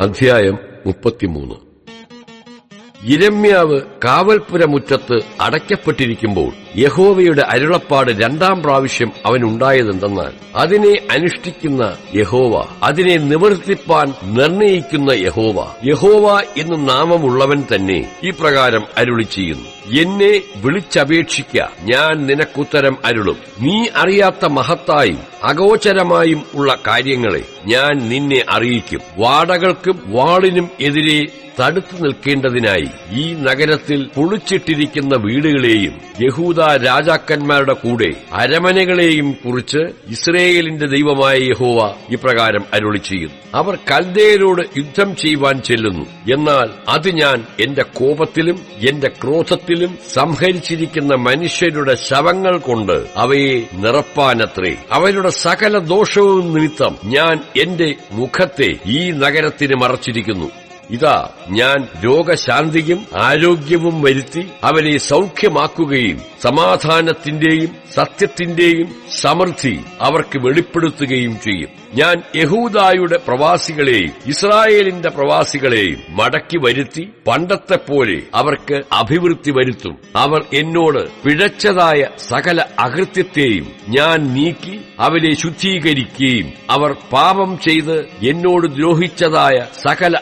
അധ്യായം മുപ്പത്തിമൂന്ന്. ഇരമ്യാവ് കാവൽപുരമുറ്റത്ത് അടയ്ക്കപ്പെട്ടിരിക്കുമ്പോൾ യഹോവയുടെ അരുളപ്പാട് രണ്ടാം പ്രാവശ്യം അവനുണ്ടായതെന്തെന്നാൽ അതിനെ അനുഷ്ഠിക്കുന്ന യഹോവ അതിനെ നിവർത്തിപ്പാൻ നിർണയിക്കുന്ന യഹോവ യഹോവ എന്ന് നാമമുള്ളവൻ തന്നെ ഈ പ്രകാരം അരുളി ചെയ്യുന്നു. എന്നെ വിളിച്ചപേക്ഷിക്ക ഞാൻ നിനക്കുത്തരം അരുളും. നീ അറിയാത്ത മഹത്തായും അഗോചരമായും ഉള്ള കാര്യങ്ങളെ ഞാൻ നിന്നെ അറിയിക്കും. വാടകൾക്കും വാളിനും എതിരെ തടുത്തു നിൽക്കേണ്ടതിനായി ഈ നഗരത്തിൽ പൊളിച്ചിട്ടിരിക്കുന്ന വീടുകളെയും യഹൂദ രാജാക്കന്മാരുടെ കൂടെ അരമനകളെയും കുറിച്ച് ഇസ്രയേലിന്റെ ദൈവമായ യഹോവ ഇപ്രകാരം അരുളി ചെയ്യുന്നു അവർ കൽദയരോട് യുദ്ധം ചെയ്യുവാൻ ചെല്ലുന്നു. എന്നാൽ അത് ഞാൻ എന്റെ കോപത്തിലും എന്റെ ക്രോധത്തിലും സംഹരിച്ചിരിക്കുന്ന മനുഷ്യരുടെ ശവങ്ങൾ കൊണ്ട് അവയെ നിറപ്പാനത്രേ. അവരുടെ സകല ദോഷവും നിമിത്തം ഞാൻ എന്റെ മുഖത്തെ ഈ നഗരത്തിന് മറച്ചിരിക്കുന്നു ഇതാ ഞാൻ രോഗശാന്തിയും ആരോഗ്യവും വരുത്തി അവനെ സൗഖ്യമാക്കുകയും സമാധാനത്തിന്റെയും സത്യത്തിന്റെയും സമൃദ്ധി അവർക്ക് വെളിപ്പെടുത്തുകയും ചെയ്യും. ഞാൻ യഹൂദായുടെ പ്രവാസികളെയും ഇസ്രായേലിന്റെ പ്രവാസികളെയും മടക്കി വരുത്തി പണ്ടത്തെ പോലെ അവർക്ക് അഭിവൃദ്ധി വരുത്തും. അവർ എന്നോട് പിഴച്ചതായ സകല അകൃത്യത്തെയും ഞാൻ നീക്കി അവരെ ശുദ്ധീകരിക്കുകയും അവർ പാപം ചെയ്ത് എന്നോട് ദ്രോഹിച്ചതായ സകല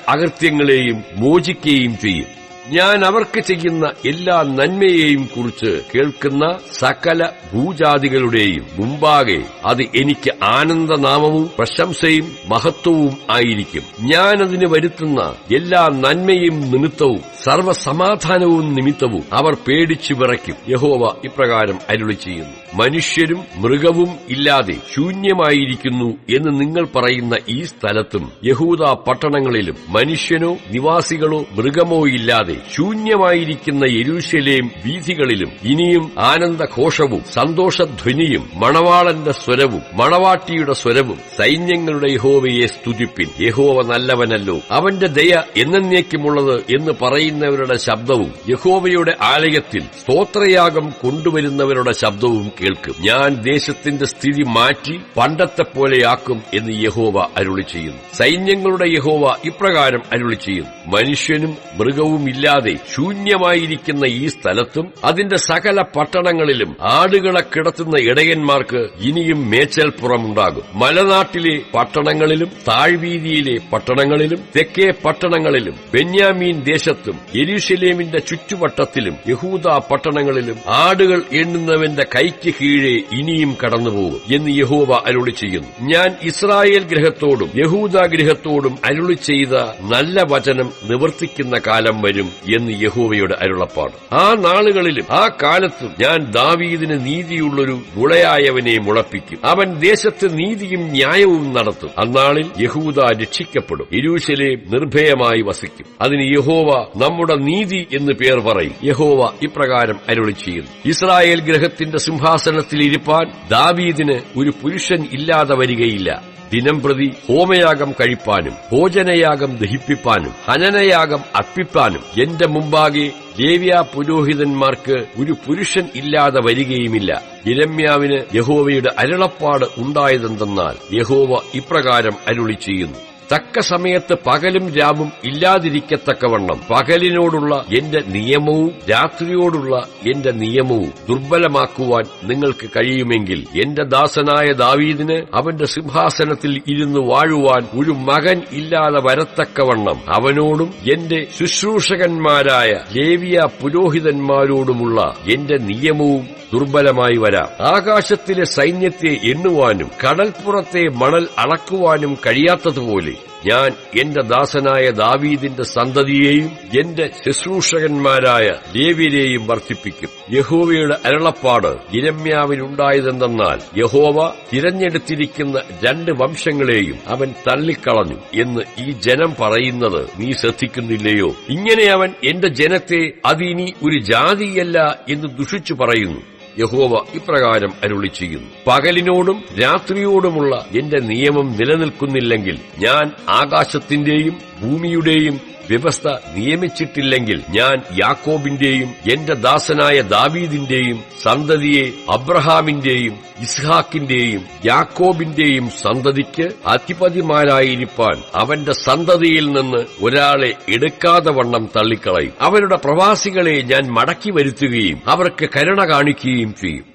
അകൃത്യങ്ങളെയും മോചിക്കുകയും ചെയ്യും. ഞാൻ അവർക്ക് ചെയ്യുന്ന എല്ലാ നന്മയെയും കുറിച്ച് കേൾക്കുന്ന സകല ഭൂജാതികളുടെയും മുമ്പാകെ അത് എനിക്ക് ആനന്ദനാമവും പ്രശംസയും മഹത്വവും ആയിരിക്കും. ഞാനതിന് വരുത്തുന്ന എല്ലാ നന്മയും നിമിത്തവും സർവസമാധാനവും നിമിത്തവും അവർ പേടിച്ചു വിറയ്ക്കും. യഹോവ ഇപ്രകാരം അരുളി ചെയ്യുന്നു. മനുഷ്യരും മൃഗവും ഇല്ലാതെ ശൂന്യമായിരിക്കുന്നു എന്ന് നിങ്ങൾ പറയുന്ന ഈ സ്ഥലത്തും യഹൂദ പട്ടണങ്ങളിലും മനുഷ്യനോ നിവാസികളോ മൃഗമോ ഇല്ലാതെ ശൂന്യമായിരിക്കുന്ന യരൂശലേം വീഥികളിലും ഇനിയും ആനന്ദഘോഷവും സന്തോഷധ്വനിയും മണവാളന്റെ സ്വരവും മണവാട്ടിയുടെ സ്വരവും സൈന്യങ്ങളുടെ യഹോവയെ സ്തുതിപ്പിൻ. യഹോവ നല്ലവനല്ലോ. അവന്റെ ദയ എന്നേക്കുമുള്ളത് എന്ന് പറയുന്നവരുടെ ശബ്ദവും യഹോവയുടെ ആലയത്തിൽ സ്തോത്രയാഗം കൊണ്ടുവരുന്നവരുടെ ശബ്ദവും കേൾക്കും. ഞാൻ ദേശത്തിന്റെ സ്ഥിതി മാറ്റി പണ്ടത്തെ പോലെയാക്കും എന്ന് യഹോവ അരുളി ചെയ്യുന്നു സൈന്യങ്ങളുടെ യഹോവ ഇപ്രകാരം അരുളി ചെയ്യുന്നു മനുഷ്യനും മൃഗവും ഇല്ലാതെ ശൂന്യമായിരിക്കുന്ന ഈ സ്ഥലത്തും അതിന്റെ സകല പട്ടണങ്ങളിലും ആടുകളെ കിടത്തുന്ന ഇടയന്മാർക്ക് ഇനിയും മേച്ചൽപ്പുറമുണ്ടാകും. മലനാട്ടിലെ പട്ടണങ്ങളിലും താഴ്വീതിയിലെ പട്ടണങ്ങളിലും തെക്കേ പട്ടണങ്ങളിലും ബെന്യാമീൻ ദേശത്തും യരുഷലേമിന്റെ ചുറ്റുവട്ടത്തിലും യഹൂദ പട്ടണങ്ങളിലും ആടുകൾ എണ്ണുന്നവന്റെ കൈക്ക് കീഴെ ഇനിയും കടന്നുപോകും എന്ന് യഹോവ അരുളി ചെയ്യുന്നു. ഞാൻ ഇസ്രായേൽ ഗ്രഹത്തോടും യഹൂദ ഗ്രഹത്തോടും അരുളി ചെയ്ത നല്ല വചനം നിവർത്തിക്കുന്ന കാലം വരും എന്ന് യഹോവയുടെ അരുളപ്പാട്. ആ നാളുകളിലും ആ കാലത്തും ഞാൻ ദാവീദിന് നീതിയുള്ളൊരു മുളയായവനെ മുളപ്പിക്കും. അവൻ ദേശത്ത് നീതിയും ന്യായവും നടത്തും. അന്നാളിൽ യഹൂദ രക്ഷിക്കപ്പെടും. യരൂശലേം നിർഭയമായി വസിക്കും. അതിന് യഹോവ നമ്മുടെ നീതി എന്ന് പേർ പറയും. യഹോവ ഇപ്രകാരം അരുളി ചെയ്യുന്നു. ഇസ്രായേൽ ഗ്രഹത്തിന്റെ സിംഹാസനത്തിൽ ഇരിപ്പാൻ ദാവീദിന് ഒരു പുരുഷൻ ഇല്ലാതെ വരികയില്ല. ദിനം പ്രതി ഹോമയാഗം കഴിപ്പാനും ഭോജനയാഗം ദഹിപ്പിപ്പാനും ഹനനയാഗം അർപ്പിപ്പാനും എന്റെ മുമ്പാകെ ലേവ്യ പുരോഹിതന്മാർക്ക് ഒരു പുരുഷൻ ഇല്ലാതെ വരികയുമില്ല. ഇരമ്യാവിന് യഹോവയുടെ അരുളപ്പാട് ഉണ്ടായതെന്തെന്നാൽ യഹോവ ഇപ്രകാരം അരുളി ചെയ്യുന്നു തക്ക സമയത്ത് പകലും രാവും ഇല്ലാതിരിക്കത്തക്കവണ്ണം പകലിനോടുള്ള എന്റെ നിയമവും രാത്രിയോടുള്ള എന്റെ നിയമവും ദുർബലമാക്കുവാൻ നിങ്ങൾക്ക് കഴിയുമെങ്കിൽ എന്റെ ദാസനായ ദാവീദിന് അവന്റെ സിംഹാസനത്തിൽ ഇരുന്ന് വാഴുവാൻ ഒരു മകൻ ഇല്ലാതെ വരത്തക്കവണ്ണം അവനോടും എന്റെ ശുശ്രൂഷകന്മാരായ ലേവിയ പുരോഹിതന്മാരോടുമുള്ള എന്റെ നിയമവും ദുർബലമായി വരാം. ആകാശത്തിലെ സൈന്യത്തെ എണ്ണുവാനും കടൽപ്പുറത്തെ മണൽ അളക്കുവാനും കഴിയാത്തതുപോലെ ഞാൻ എന്റെ ദാസനായ ദാവീദിന്റെ സന്തതിയെയും എന്റെ ശുശ്രൂഷകന്മാരായ ലേവ്യരെയും വർദ്ധിപ്പിക്കും. യഹോവയുടെ അരുളപ്പാട് ഇരമ്യാവിനുണ്ടായതെന്തെന്നാൽ യഹോവ തിരഞ്ഞെടുത്തിരിക്കുന്ന രണ്ട് വംശങ്ങളെയും അവൻ തള്ളിക്കളഞ്ഞു എന്ന് ഈ ജനം പറയുന്നത് നീ ശ്രദ്ധിക്കുന്നില്ലയോ? ഇങ്ങനെ അവൻ എന്റെ ജനത്തെ അതിനി ഒരു ജാതിയല്ല എന്ന് ദുഷിച്ചു പറയുന്നു. യഹോവ ഇപ്രകാരം അരുളി ചെയ്യുന്നു പകലിനോടും രാത്രിയോടുമുള്ള എന്റെ നിയമം നിലനിൽക്കുന്നില്ലെങ്കിൽ ഞാൻ ആകാശത്തിന്റെയും ഭൂമിയുടെയും വ്യവസ്ഥ നിയമിച്ചിട്ടില്ലെങ്കിൽ ഞാൻ യാക്കോബിന്റെയും എന്റെ ദാസനായ ദാവീദിന്റെയും സന്തതിയെ അബ്രഹാമിന്റെയും ഇസ്ഹാക്കിന്റെയും യാക്കോബിന്റെയും സന്തതിക്ക് അധിപതിമാരായിരിക്കാൻ അവന്റെ സന്തതിയിൽ നിന്ന് ഒരാളെ എടുക്കാതെ വണ്ണം തള്ളിക്കളയും. അവരുടെ പ്രവാസികളെ ഞാൻ മടക്കി വരുത്തുകയും അവർക്ക് കരുണ കാണിക്കുകയും ചെയ്യും.